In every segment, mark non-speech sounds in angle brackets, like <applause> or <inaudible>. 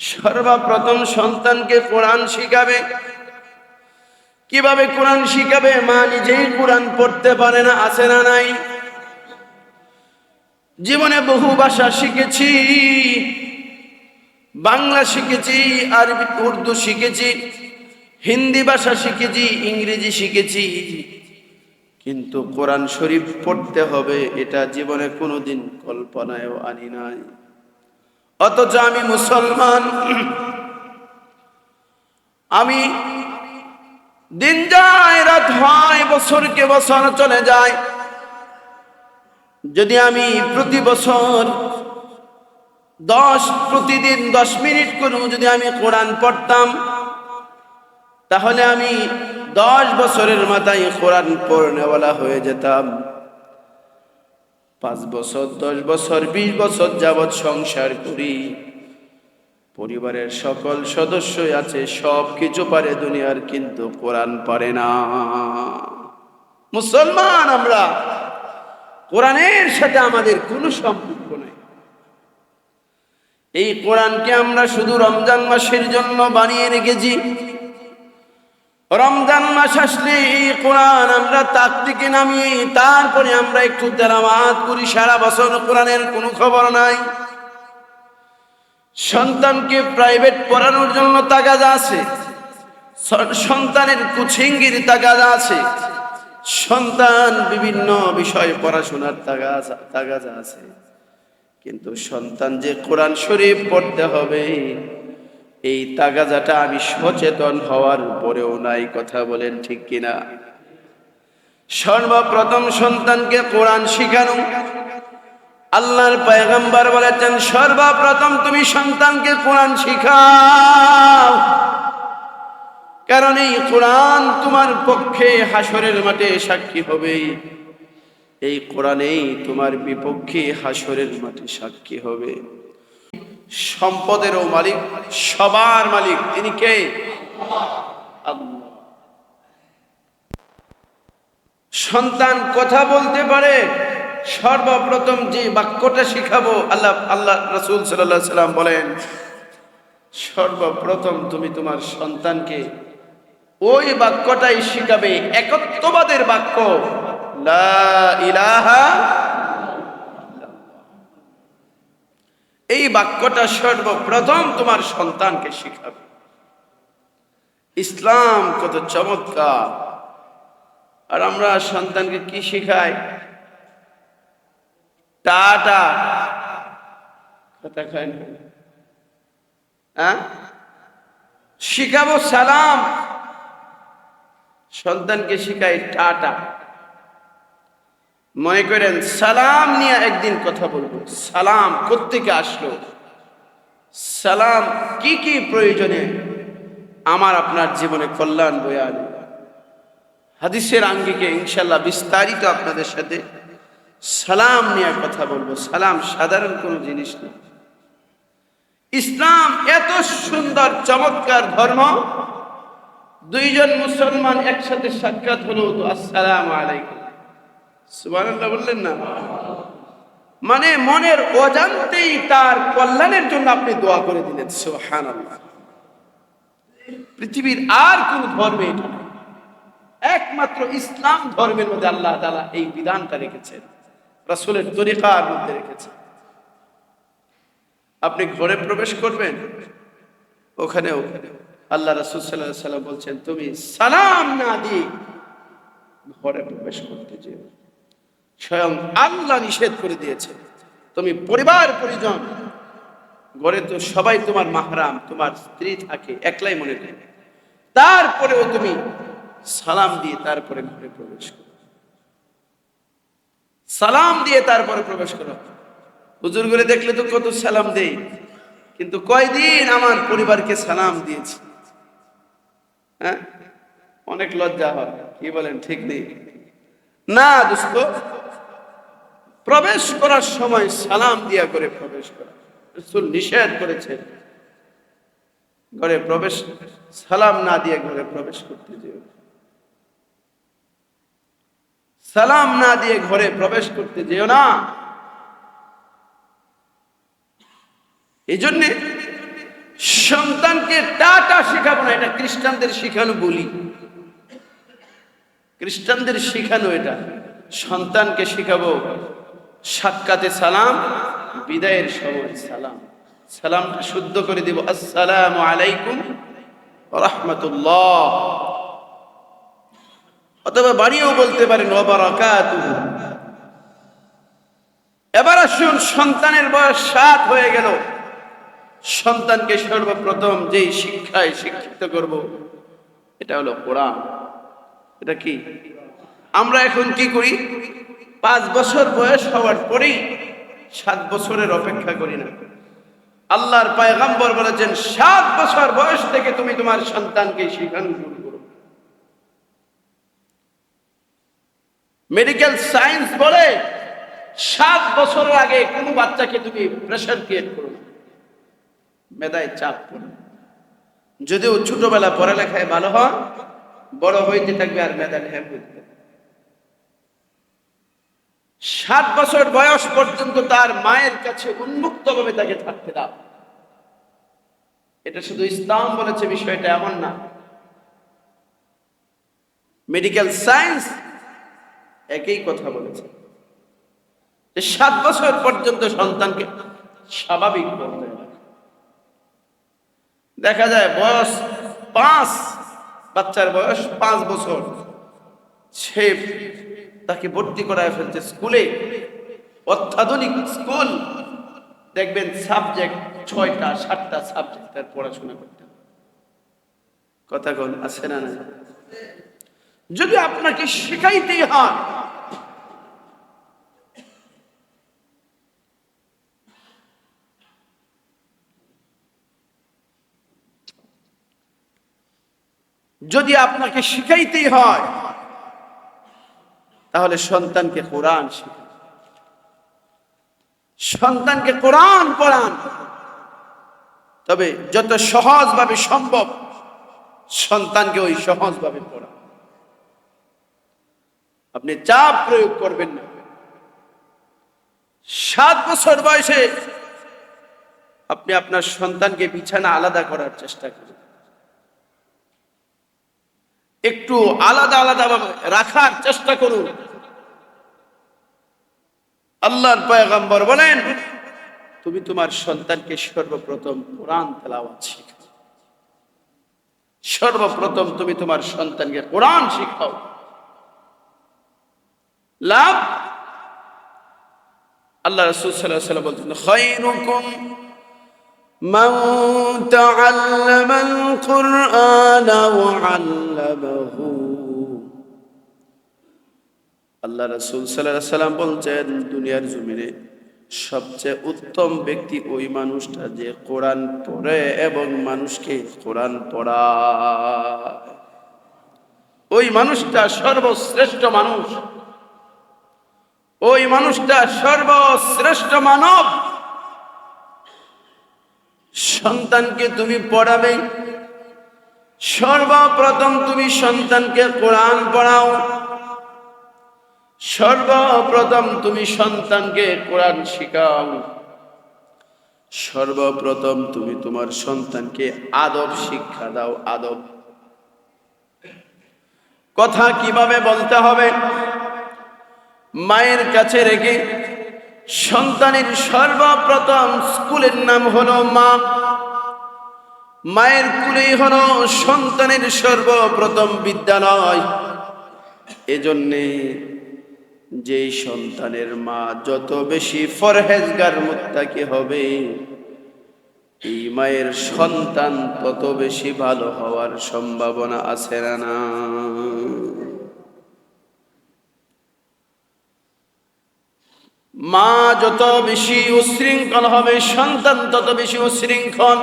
সর্বপ্রথম সন্তানকে কোরআন শিখাবে। কীভাবে কোরআন শিখাবে? মা নিজেই কোরআন পড়তে পারে না, আছে না নাই? জীবনে বহু ভাষা শিখেছি, বাংলা শিখেছি, আরবি, উর্দু শিখেছি, হিন্দি ভাষা শিখেছি, ইংরেজি শিখেছি। কিন্তু কোরআন শরীফ পড়তে হবে, এটা জীবনে কোনোদিন কল্পনায়ও আনি নাই। অথচ আমি মুসলমান। <clears throat> আমি দিন যায়, রাত হয়, বছরকে বছর চলে যায়। যদি আমি প্রতি বছর দশ, প্রতিদিন দশ মিনিট করেও যদি আমি কোরআন পড়তাম, তাহলে আমি দশ বছরের মাথায় কোরআন পড়নেওয়ালা হয়ে যেতাম। পাঁচ বছর, দশ বছর, বিশ বছর যাবৎ সংসার করি। পরিবারের সকল সদস্যই আছে, সব কিছু পারে দুনিয়ার, কিন্তু কোরআন পারে না। মুসলমান আমরা, কোরআনের সাথে আমাদের কোনো সম্পর্ক নেই। এই কোরআনকে আমরা শুধু রমজান মাসের জন্য বানিয়ে রেখেছি। রমজান মাস আসলে এই কোরআন আমরা তাক থেকে নামিয়ে তারপরে আমরা একটু তেলামাত করি। সারা বছর কোরআনের কোনো খবর নাই। সন্তানকে প্রাইভেট পড়ানোর জন্য তাগাদা আছে। সন্তানের কুচিঙ্গির তাগাদা আছে। সন্তান বিভিন্ন বিষয়ে পড়াশোনার তাগাজা তাগাজা আছে। কিন্তু সন্তান যে কোরআন শরীফ পড়তে হবে এই তাগাজাটা আমি সচেতন হওয়ার পরেও নাই, কথা বলেন ঠিক কিনা? সর্বপ্রথম সন্তানকে কোরআন শিখানো। আল্লাহর পয়গম্বর বলেছেন, সর্বপ্রথম তুমি সন্তানকে কোরআন শিখাও। কারণ এই কোরআন তোমার পক্ষে হাসরের মাঠে সাক্ষী হবে। এই কোরআনেই তোমার বিপক্ষে হাসরের মাঠে সাক্ষী হবে। সম্পদেরও মালিক, সবার মালিক। তিনি কে? সন্তান কথা বলতে পারে, সর্বপ্রথম যে বাক্যটা শিখাবো, আল্লাহ আল্লাহ রসুল সাল্লাহ সাল্লাম বলেন, সর্বপ্রথম তুমি তোমার সন্তানকে ওই বাক্যটাই শিখাবে, একত্ববাদের বাক্য, লা ইলাহা এই বাক্যটা সর্বপ্রথম তোমার সন্তানকে শিখাবে। ইসলাম কত চমৎকার। আর আমরা সন্তানকে কি শিখাই? টাটা। কথা খায় হ্যাঁ? শিখাবো সালাম। সন্তানকে শিখাই টাটা। মনে করেন, সালাম নিয়ে একদিন কথা বলব। সালাম কোত্থেকে আসলো? সালাম কি কি প্রয়োজনে? আমার আপনার জীবনে কল্যাণ বয়ে হাদিসের আঙ্গিকে ইনশাল্লাহ বিস্তারিত আপনাদের সাথে সালাম নিয়ে কথা বলব। সালাম সাধারণ কোনো জিনিস না। ইসলাম এত সুন্দর, চমৎকার ধর্ম। দুইজন মুসলমান একসাথে সাক্ষাৎ হলো তো আসসালাম আলাইকুম। সুবহানাল্লাহ বললেন না। মানে মনের অজান্তেই তার কল্যাণের জন্য আপনি দোয়া করে দিলেন, সুবহানাল্লাহ। পৃথিবীর আর কোন ধর্মে একমাত্র ইসলাম ধর্মের মধ্যে আল্লাহ তাআলা এই বিধানটা রেখেছেন, রাসূলের তরিকার মধ্যে রেখেছেন। আপনি ঘরে প্রবেশ করবেন, ওখানে ওখানে আল্লাহ রাসূল আলাইহি সাল্লাম বলছেন, তুমি সালাম না দিয়ে ঘরে প্রবেশ করতে যেও। স্বয়ং আল্লাহ নিষেধ করে দিয়েছে। তুমি পরিবার, পরিজন, ঘরে তো সবাই তোমার মাহরাম, তোমার স্ত্রী থাকে, একলাই মনে করে তারপরেও তুমি সালাম দিয়ে তারপরে ঘরে প্রবেশ করো। সালাম দিয়ে তারপরে প্রবেশ করো। হুজুর করে দেখলে তো কত সালাম দেই কিন্তু কয়দিন আমার পরিবারকে সালাম দিয়েছি। হ্যাঁ? অনেক লজ্জা হয়, কি বলেন, ঠিক নেই। না, দোস্ত প্রবেশ করার সময় সালাম দিয়া করে প্রবেশ করা। নিষেধ করেছে ঘরে প্রবেশ, সালাম না দিয়ে ঘরে প্রবেশ করতে যেও সালাম না দিয়ে ঘরে প্রবেশ করতে যেও না। এই জন্যে সন্তানকে টাটা শেখাবো না, এটা খ্রিস্টানদের শিখানো বলি। খ্রিস্টানদের শিখানো এটা, সন্তানকে শেখাবো সাক্ষাতে সালাম, বিদায়ের সময় সালাম। সালামটা শুদ্ধ করে দিব, আসসালামু আলাইকুম রহমতুল্লাহ। অথবা বাড়িও বলতে পারেন এবার আসুন, সন্তানের বয়স সাত হয়ে গেল। সন্তানকে সর্বপ্রথম যেই শিক্ষায় শিক্ষিত করব, এটা হলো কোরআন। এটা কি? আমরা এখন কি করি? পাঁচ বছর বয়স হওয়ার পরেই সাত বছরের অপেক্ষা করি না। আল্লাহর পায়গাম্বর বলেছেন, সাত বছর বয়স থেকে তুমি তোমার সন্তানকে শিখানো শুরু করো। মেডিকেল সায়েন্স বলে, সাত বছরের আগে কোনো বাচ্চাকে তুমি প্রেশার ক্রিয়েট করো মেধায় চাপ পড়ে যদিও ছোটবেলা পড়ালেখায় ভালো হয় বড় হইতে থাকবে আর মেধা ঢের হইতে থাকবে সাত বছর বয়স পর্যন্ত তার মায়ের কাছে উন্মুক্ত ভাবে তাকে থাকতে দাও। এটা শুধু ইসলাম বলেছে, বিষয়টা এমন না। মেডিকেল সায়েন্স একই কথা বলেছে যে সাত বছর পর্যন্ত সন্তানকে স্বাভাবিক রাখা। দেখা যায় বয়স পাঁচ, বাচ্চার বয়স পাঁচ বছর। সে তাকে ভর্তি করায় ফেলছে স্কুলে। অত্যাধুনিক স্কুল। দেখবেন সাবজেক্ট ছয়টা, সাতটা সাবজেক্টের পড়াশোনা করতে কথা কোন, আছে না না যদি আপনাকে শেখাইতেই হয়, যদি আপনাকে শিখাইতেই হয় তাহলে সন্তানকে কোরআন শেখান সন্তানকে কোরআন পড়ান। তবে যত সহজভাবে সম্ভব সন্তানকে ওই সহজভাবে পড়ান। আপনি চাপ প্রয়োগ করবেন না। সাত বছর বয়সে আপনি আপনার সন্তানকে বিছানা আলাদা করার চেষ্টা করুন। একটু আলাদা আলাদা রাখার চেষ্টা করুন। আল্লাহর পয়গম্বর বলেন, তুমি তোমার সন্তানকে সর্বপ্রথম কোরআন তেলাওয়াত শিখাও। সর্বপ্রথম তুমি তোমার সন্তানকে কোরআন শিখাও। লাভ? আল্লাহ রসুল সাল্লাহ সাল্লাম বলছেন খৈরুকুম من تعلم القرآن وعلمه আল্লাহ রসুল সাল্লাহ সাল্লাম বলছেন দুনিয়ার জমিনে সবচেয়ে উত্তম ব্যক্তি ওই মানুষটা যে কোরআন পড়ে এবং মানুষকে কোরআন পড়ায় ওই মানুষটা সর্বশ্রেষ্ঠ মানুষ ওই মানুষটা সর্বশ্রেষ্ঠ মানব সন্তানকে তুমি পড়াবে। সর্বপ্রথম তুমি সন্তানকে কোরআন পড়াও। সর্বপ্রথম তুমি সন্তানকে কোরআন শিখাও। সর্বপ্রথম তুমি তোমার সন্তানকে আদব শিক্ষা দাও, আদব। কথা কীভাবে বলতে হবে? মায়ের কাছে রেখে সন্তানের সর্বপ্রথম স্কুলের নাম হলো মা। মায়ের কুলেই হলো সন্তানের সর্বপ্রথম বিদ্যালয়। এজন্যে যেই সন্তানের মা যত বেশি ফরহেজগার মুত্তাকি হবে, এই মায়ের সন্তান তত বেশি ভালো হওয়ার সম্ভাবনা আছে না মা যত বেশি উশৃঙ্খল হবে, সন্তান তত বেশি উশৃঙ্খল।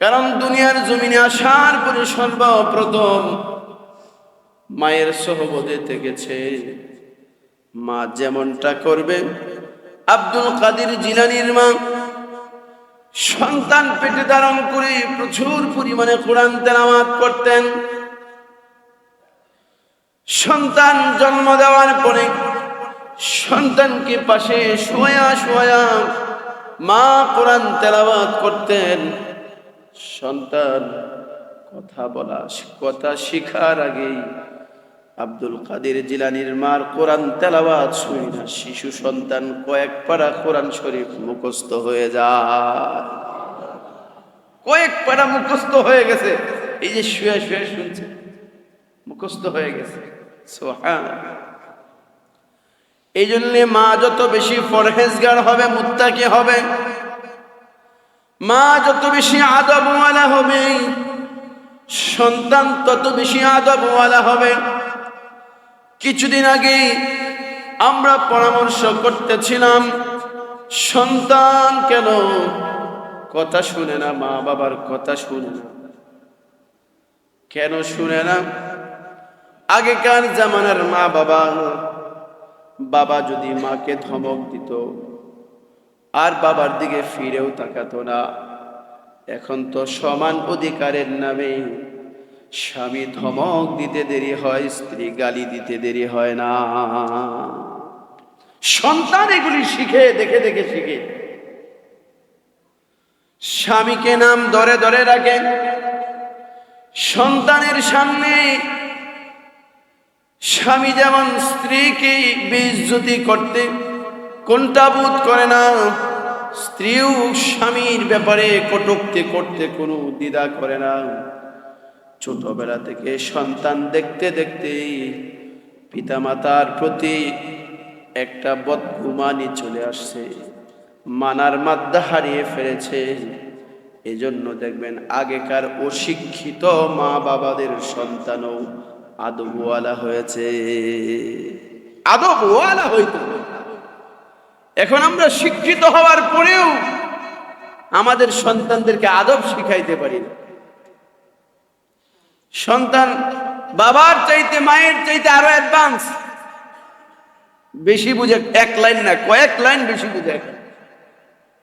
কারণ দুনিয়ার জমিনে আসার পরে সর্বপ্রথম মায়ের সহবতে থেকেছে। মা যেমনটা করবে, আব্দুল কাদির জিলানির মা সন্তান পেটে ধারণ করে প্রচুর পরিমাণে কোরআন তেলাওয়াত করতেন। সন্তান জন্ম দেওয়ার পরে সন্তানকে পাশে শোয়া শোয়া মা কোরআন তেলাওয়াত করতেন। সন্তান কথা বলা, কথা শিখার আগেই আব্দুল কাদের জিলানির মার কোরআন তেলাবাদ শুনি না। শিশু সন্তান কয়েক পারা কোরআন শরীফ মুখস্থ হয়ে যায়। কয়েক পাড়া মুখস্থ হয়ে গেছে। এই যে শুয়ে শুয়ে শুনছে, মুখস্থ হয়ে গেছে। সোহান এই জন্য মা যত বেশি ফরহেজগার হবে, মুত্তাকি হবে, মা যত বেশি আদবওয়ালা হবে, সন্তান তত বেশি আদবওয়ালা হবে। কিছুদিন আগে আমরা পরামর্শ করতেছিলাম, সন্তান কেন? কথা শুনে না, মা বাবার কথা শুনে না। কেন শুনে না? আগেকার জামানার মা বাবা বাবা যদি মাকে ধমক দিত, আর বাবার দিকে ফিরেও তাকাতো না। এখন তো সমান অধিকারের নামে স্বামী ধমক দিতে দেরি হয়, স্ত্রী গালি দিতে দেরি হয় না। সন্তান এগুলি শিখে, দেখে দেখে শিখে। স্বামীকে নাম দরে দরে রাখে সন্তানের সামনে স্বামী যেমন স্ত্রীকে বেজ্জতি করতে কোনটা বোধ করে না, স্ত্রীও স্বামীর ব্যাপারে কটুক্তি করতে কোনো দ্বিধা করে না। ছোটবেলা থেকে সন্তান দেখতে দেখতে পিতামাতার প্রতি একটা বদগুমানি চলে আসছে। মানার মাদ্দা হারিয়ে ফেলেছে। এজন্য দেখবেন আগেকার অশিক্ষিত মা বাবাদের সন্তানও আদবওয়ালা হয়েছে। আদবওয়ালা হইত এখন আমরা শিক্ষিত হওয়ার পরেও আমাদের সন্তানদেরকে আদব শিখাইতে পারি না। সন্তান বাবার চাইতে, মায়ের চাইতে আরও অ্যাডভান্স বেশি বুঝে, এক লাইন না, কয়েক লাইন বেশি বুঝে।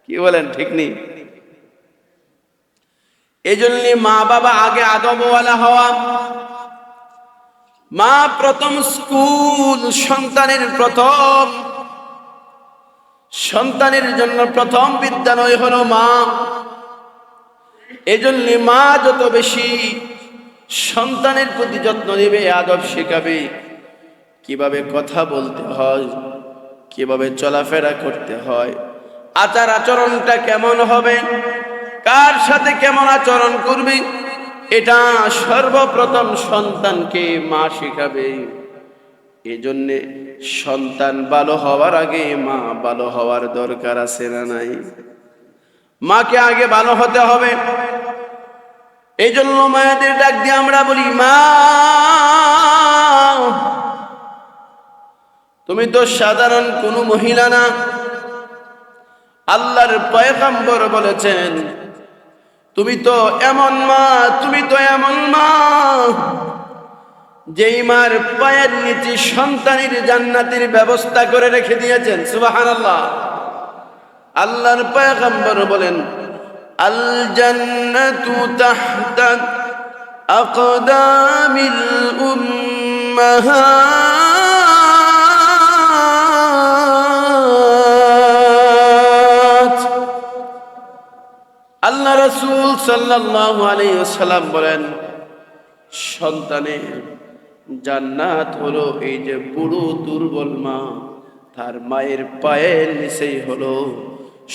কি বলেন, ঠিক নেই? এই মা বাবা আগে আদবওয়ালা হওয়া মা প্রথম স্কুল সন্তানের প্রথম। সন্তানের জন্য প্রথম বিদ্যালয় হলো মা। এজন্য মা যত বেশি সন্তানের প্রতি যত্ন নেবে, আদব শেখাবে, কীভাবে কথা বলতে হয়, কীভাবে চলাফেরা করতে হয়, আচার আচরণটা কেমন হবে, কার সাথে কেমন আচরণ করবে এটা সর্বপ্রথম সন্তানকে মা শেখাবে। এজন্যে সন্তান ভালো হওয়ার আগে মা ভালো হওয়ার দরকার আছে না নাই? মাকে আগে ভালো হতে হবে। এই জন্য মায়েদের ডাক দিয়ে আমরা বলি, মা, তুমি তো সাধারণ কোনো মহিলা না। আল্লাহর পয়গাম্বর বলেছেন তুমি তো এমন মা, তুমি তো এমন মা। যেই মার পায়ের নিচে সন্তানের জান্নাতের ব্যবস্থা করে রেখে দিয়েছেন সুবাহান আল্লাহ আল্লাহর পয়গম্বর বলেন আল জান্নাতু তাহতা আকদামিল উম্মাহাত রসুল সাল্লাল্লাহু আলাইহি ওয়াসাল্লাম বলেন, সন্তানের জান্নাত হলো এই যে বুড়ো দুর্বল মা, তার মায়ের পায়ের নিচেই হলো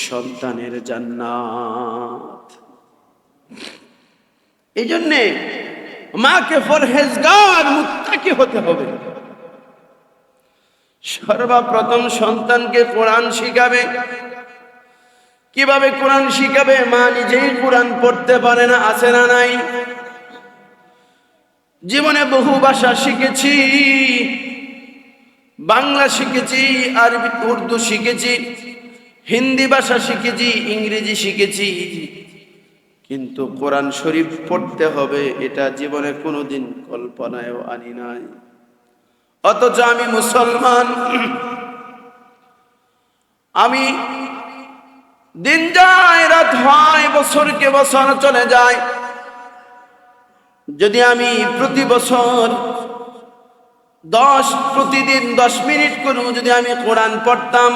সন্তানের জান্নাত। এই জন্যে মাকে ফরহেজগার মুত্তাকি হতে হবে। সর্বপ্রথম সন্তানকে কোরআন শিখাবে কীভাবে কোরআন শিখাবে? মা নিজেই কোরআন পড়তে পারে না, আছে না নাই? জীবনে বহু ভাষা শিখেছি, বাংলা শিখেছি, আরবি, উর্দু শিখেছি, হিন্দি ভাষা শিখেছি, ইংরেজি শিখেছি। কিন্তু কোরআন শরীফ পড়তে হবে, এটা জীবনে কোনোদিন কল্পনায়ও আনি নাই। অথচ আমি মুসলমান, আমি দিন যায়, রাত হয়, বছরকে বছর চলে যায়। যদি আমি প্রতি বছর দশ, প্রতিদিন দশ মিনিট করেও যদি আমি কোরআন পড়তাম,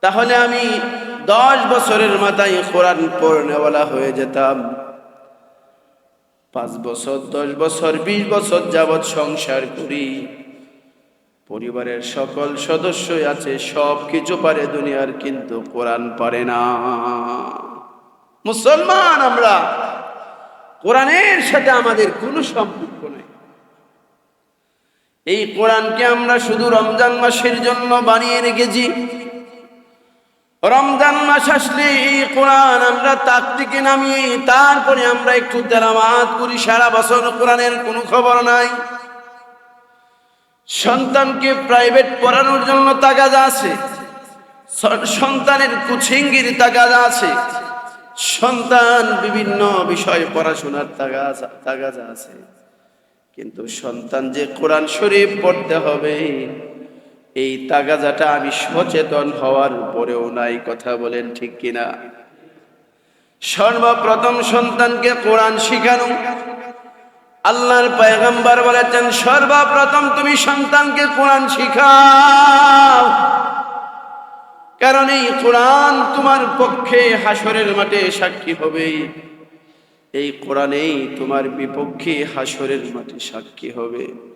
তাহলে আমি দশ বছরের মাথায় কোরআন পড়নেওয়ালা হয়ে যেতাম। পাঁচ বছর, দশ বছর, বিশ বছর যাবৎ সংসার করি। পরিবারের সকল সদস্যই আছে, সব কিছু পারে দুনিয়ার, কিন্তু কোরআন পারে না। মুসলমান আমরা, কোরআনের সাথে আমাদের কোনো সম্পর্ক নেই। এই কোরআনকে আমরা শুধু রমজান মাসের জন্য বানিয়ে রেখেছি। রমজান মাস আসলে এই কোরআন আমরা তাক থেকে নামিয়ে তারপরে আমরা একটু তেলামাত করি, সারা বছর কোরআনের কোনো খবর নাই। সন্তানকে প্রাইভেট পড়ানোর জন্য তাগাদা আছে। সন্তানের কুচিঙ্গির তাগাদা আছে। সন্তান বিভিন্ন বিষয় পড়াশোনার তাগাদা আছে। কিন্তু সন্তান যে কোরআন শরীফ পড়তে হবে, এই তাগাজাটা আমি সচেতন হওয়ার পরেও নাই, কথা বলেন ঠিক কিনা? সর্বপ্রথম সন্তানকে কোরআন শিখানো আল্লাহর পয়গম্বর বলেছেন, সর্বপ্রথম তুমি সন্তানকে কোরআন শিখাও। কারণ এই কোরআন তোমার পক্ষে হাসরের মাঠে সাক্ষী হবে এই কোরআনেই তোমার বিপক্ষে হাসরের মাঠে সাক্ষী হবে।